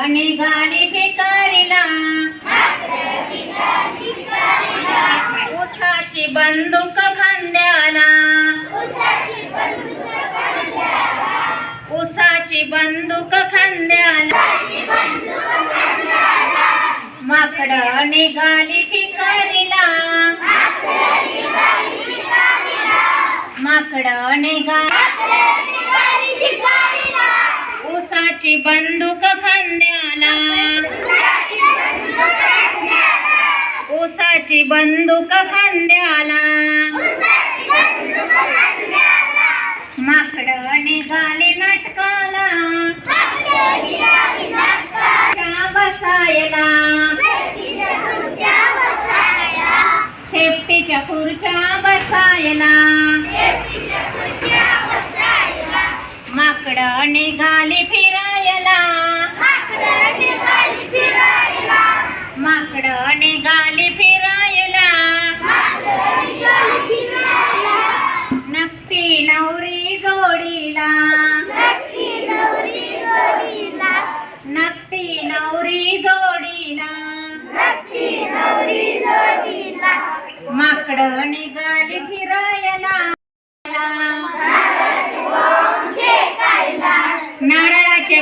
निघाली शिकारीला. उसाची बंदूक खांद्याला. उसाची बंदूक खांद्याला. माकड निघाली शिकारीला. माकड निघाली उसाची बंदूक खांद्याला. उसाची बंदूक खांद्याला. माकड निघाली नाटकाला. बसायला. शेपटीच्या खुर्च्या बसायला. माकड निघाली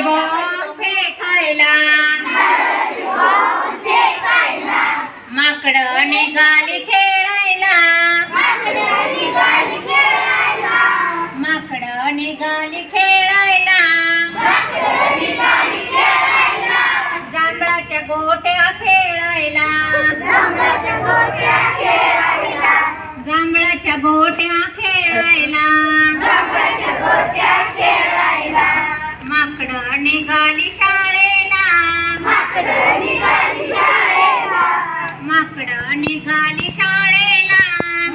नारळाचे बॉम्ब फेकायला माकड निघाली खेळायला. माकड निघाली खेळायला. जांभळाच्या गोट्या खेळायला. जांभळाच्या गोट्या माकड निघाली शाळेला.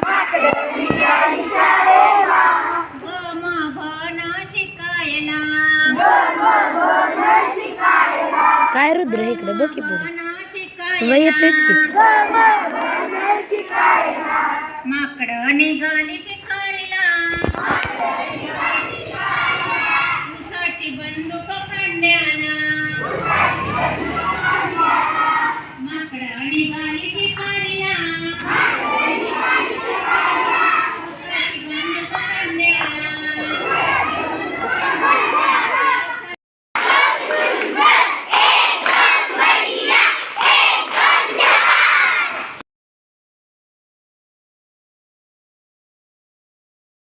माकड निघाली शाळेला. गम भन शिकायला. काय रुद्र इकडे? बघ की पुढे. येतेच की. शिकायला. माकड निघाली